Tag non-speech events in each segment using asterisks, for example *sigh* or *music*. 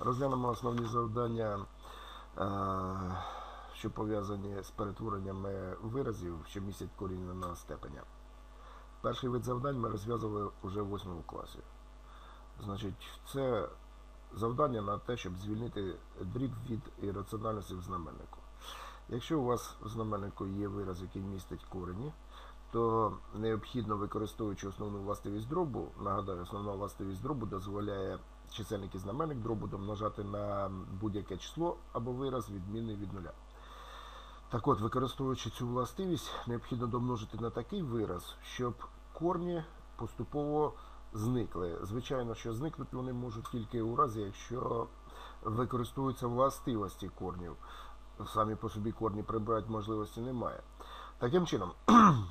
Розглянемо основні завдання, е, що пов'язані з перетвореннями виразів, що містять корінь на степеня. Перший вид завдань ми розв'язували вже в 8 класі. Значить, це завдання на те, щоб звільнити дріб від ірраціональності в знаменнику. Якщо у вас в знаменнику є вираз, який містить корені, то необхідно, використовуючи основну властивість дробу, нагадаю, основна властивість дробу дозволяє чисельник і знаменник дробу домножати на будь-яке число або вираз відмінний від нуля. Так от, використовуючи цю властивість, необхідно домножити на такий вираз, щоб корні поступово зникли. Звичайно, що зникнути вони можуть тільки у разі, якщо використовуються властивості корнів. Самі по собі корні прибирати можливості немає. Таким чином, *clears throat*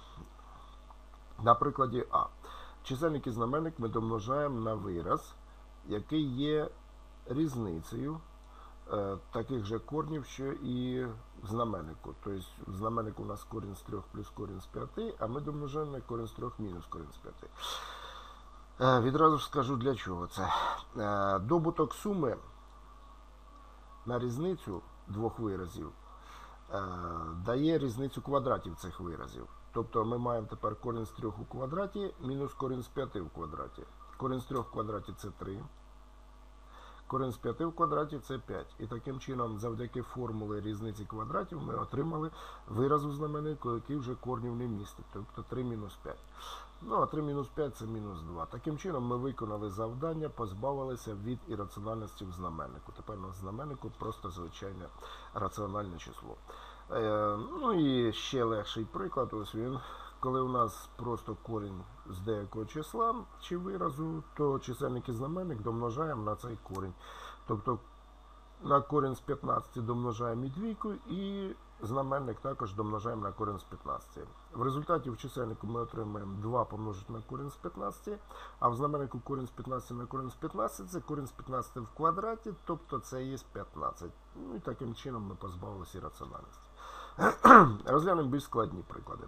на прикладі А. Чисельник і знаменник ми домножаємо на вираз, який є різницею е, таких же корнів, що і в знаменнику. Тобто в знаменнику у нас корінь з 3 плюс корінь з 5, а ми домножаємо корінь з 3 мінус корінь з 5. Е, відразу ж скажу для чого це. Е, добуток суми на різницю двох виразів дає різницю квадратів цих виразів. Тобто ми маємо тепер корінь з 3 у квадраті мінус корінь з 5 в квадраті. Корінь з 3 в квадраті це 3. Корінь з 5 в квадраті це 5. І таким чином, завдяки формули різниці квадратів, ми отримали вираз у знаменнику, який вже корнів не містить. Тобто 3 мінус 5. Ну, а 3 мінус 5 це мінус 2. Таким чином ми виконали завдання, позбавилися від ірраціональності в знаменнику. Тепер у знаменнику просто звичайне раціональне число. Е, ну і ще легший приклад, ось він. Коли у нас просто корінь з деякого числа чи виразу, то чисельник і знаменник домножаємо на цей корінь. Тобто на корінь з 15 домножаємо і двійку, і знаменник також домножаємо на корінь з 15. В результаті в чисельнику ми отримаємо 2 помножити на корінь з 15, а в знаменнику корінь з 15 на корінь з 15 це корінь з 15 в квадраті, тобто це є 15. Ну і таким чином ми позбавилися раціональності. *clears throat* Розглянемо більш складні приклади.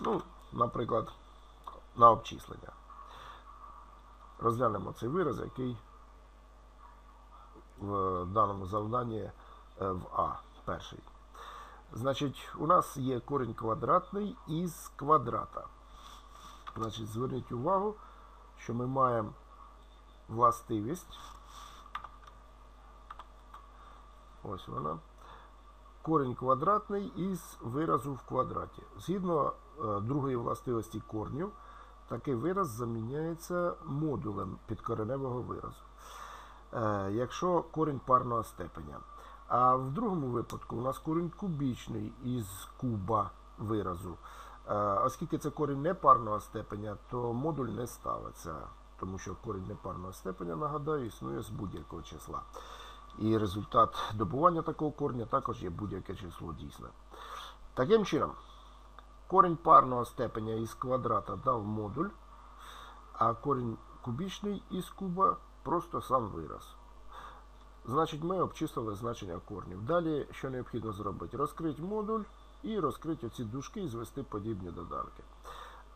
Ну, наприклад, на обчислення. Розглянемо цей вираз, який в даному завданні е, в А перший. Значить, у нас є корінь квадратний із квадрата. Значить, зверніть увагу, що ми маємо властивість. Ось вона. Корінь квадратний із виразу в квадраті. Згідно другої властивості корнів, такий вираз заміняється модулем підкореневого виразу. Е, якщо корінь парного степеня. А в другому випадку у нас корінь кубічний із куба виразу. Е, оскільки це корінь непарного степеня, то модуль не ставиться, тому що корінь непарного степеня, нагадаю, існує з будь-якого числа. І результат добування такого корня також є будь-яке число дійсне. Таким чином, корінь парного степеня із квадрата дав модуль, а корінь кубічний із куба просто сам вираз. Значить, ми обчислили значення корнів. Далі, що необхідно зробити? Розкрити модуль і розкрити оці дужки і звести подібні доданки.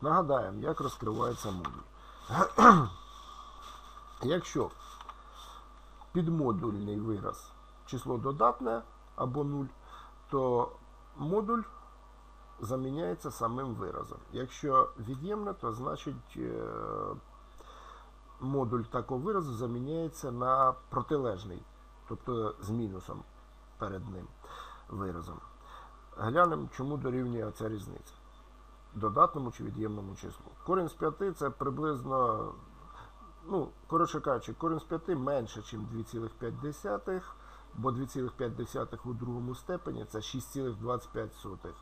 Нагадаємо, як розкривається модуль. *clears throat* Якщо підмодульний вираз число додатне або 0, то модуль заміняється самим виразом. Якщо від'ємне, то значить е, модуль такого виразу заміняється на протилежний, тобто з мінусом перед ним виразом. Глянемо, чому дорівнює ця різниця. Додатному чи від'ємному числу. Корінь з 5 це приблизно ну, коротше кажучи, корінь з 5 менше, ніж 2,5, бо 2,5 у другому степені це 6,25.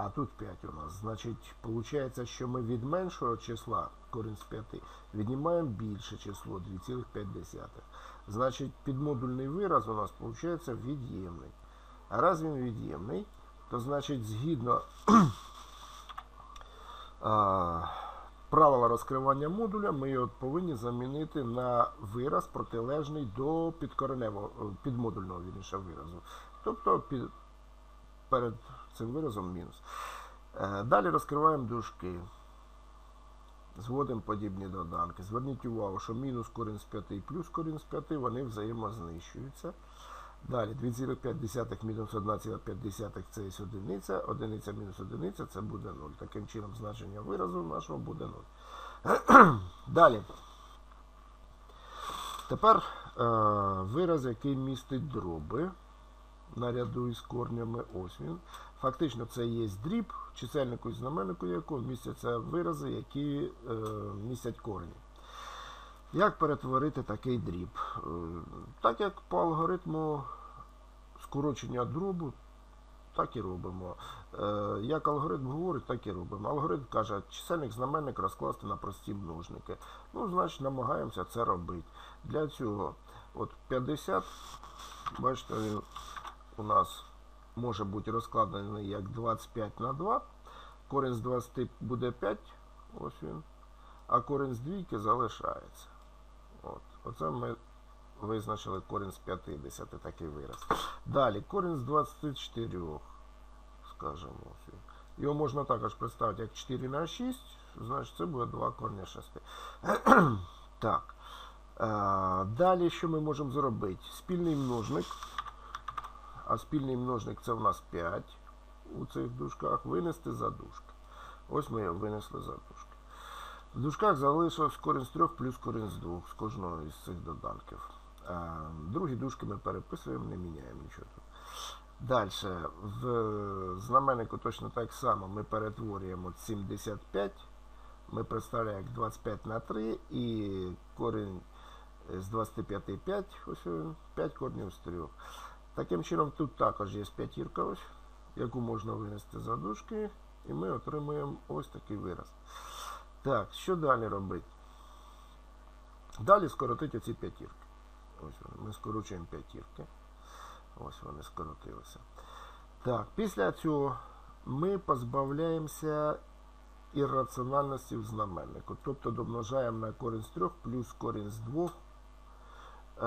А тут 5 у нас. Значить, виходить, що ми від меншого числа корінь з 5 віднімаємо більше число 2,5. Значить, підмодульний вираз у нас виходить від'ємний. А раз він від'ємний, то значить, згідно. *clears throat* а, правила розкривання модуля ми його повинні замінити на вираз протилежний до підкореневого, підмодульного вірніше, виразу. Тобто під, перед цим виразом мінус. Е, Далі розкриваємо дужки. зводимо подібні доданки. Зверніть увагу, що мінус корінь з 5 і плюс корінь з 5, вони взаємознищуються. Далі 2,5 мінус 1,5 це є одиниця, одиниця мінус одиниця це буде 0. Таким чином значення виразу нашого буде 0. *clears throat* Далі. Тепер е, вираз, який містить дроби наряду із корнями. Ось він. Фактично це є дріб, чисельнику і знаменнику якого містяться вирази, які е, містять корені. Як перетворити такий дріб? Е, Так як по алгоритму скорочення дробу, так і робимо. Е, Як алгоритм говорить, так і робимо. Алгоритм каже, чисельник знаменник розкласти на прості множники. Ну, значить, намагаємося це робити. Для цього от 50, бачите, у нас може бути розкладений як 25 на 2. Корінь з 20 буде 5, ось він. А корінь з двійки залишається. От. Оце ми визначили корінь з 50, такий вираз. Далі, корінь з 24, скажімо. Його можна також представити як 4 на 6, значить це буде 2 корня 6. так. Е, Далі що ми можемо зробити? Спільний множник. А спільний множник це у нас 5 у цих дужках. Винести за дужки. Ось ми винесли за дужки. В дужках залишилось корінь з 3 плюс корінь з 2 з кожного із цих доданків. Е, Другі дужки ми переписуємо, не міняємо нічого тут. Далі, в знаменнику точно так само ми перетворюємо 75. Ми представляємо як 25 на 3 і корінь з 25 5, ось 5 корнів з 3. Таким чином, тут також є п'ятірка, ось, яку можна винести за дужки, і ми отримуємо ось такий вираз. Так, що далі робити? Далі скоротити оці п'ятірки. Ось вони. Ми скорочуємо п'ятірки. Ось вони скоротилися. Так, після цього ми позбавляємося ірраціональності в знаменнику. Тобто домножаємо на корінь з 3 плюс корінь з 2. Е,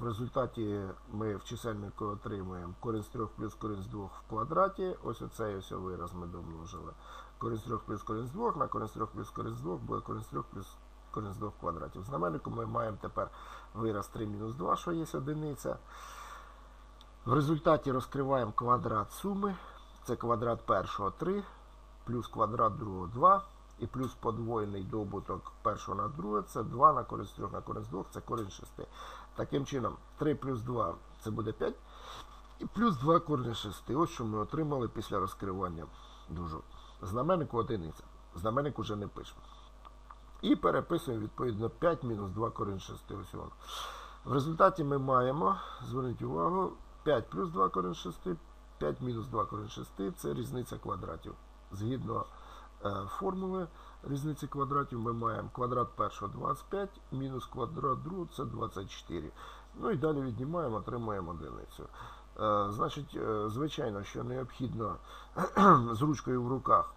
В результаті ми в чисельнику отримуємо корінь з 3 плюс корінь з 2 в квадраті. Ось оцей ось вираз ми домножили. Корінь з 3 плюс корінь з 2 на корінь з 3 плюс корінь з 2 буде корінь з 3 плюс корінь з 2 в квадраті. В знаменнику ми маємо тепер вираз 3 мінус 2, що є одиниця. В результаті розкриваємо квадрат суми. Це квадрат першого 3, плюс квадрат другого 2, і плюс подвоєний добуток першого на друге, це 2 на з 3 на з 2, це корінь 6. Таким чином, 3 плюс 2 це буде 5. І плюс 2 корінь 6. Ось що ми отримали після розкривання дужок. Знаменнику одиниця. Знаменник уже не пишемо. І переписуємо відповідно 5 мінус 2 корінь 6. Ось воно. В результаті ми маємо, зверніть увагу, 5 плюс 2 корінь 6, 5 мінус 2 корінь 6 це різниця квадратів. Згідно формули різниці квадратів ми маємо квадрат першого 25, мінус квадрат другого це 24. Ну і далі віднімаємо, отримуємо одиницю. Е, значить, е, звичайно, що необхідно *clears throat* з ручкою в руках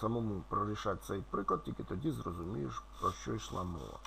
самому прорішати цей приклад, тільки тоді зрозумієш, про що йшла мова.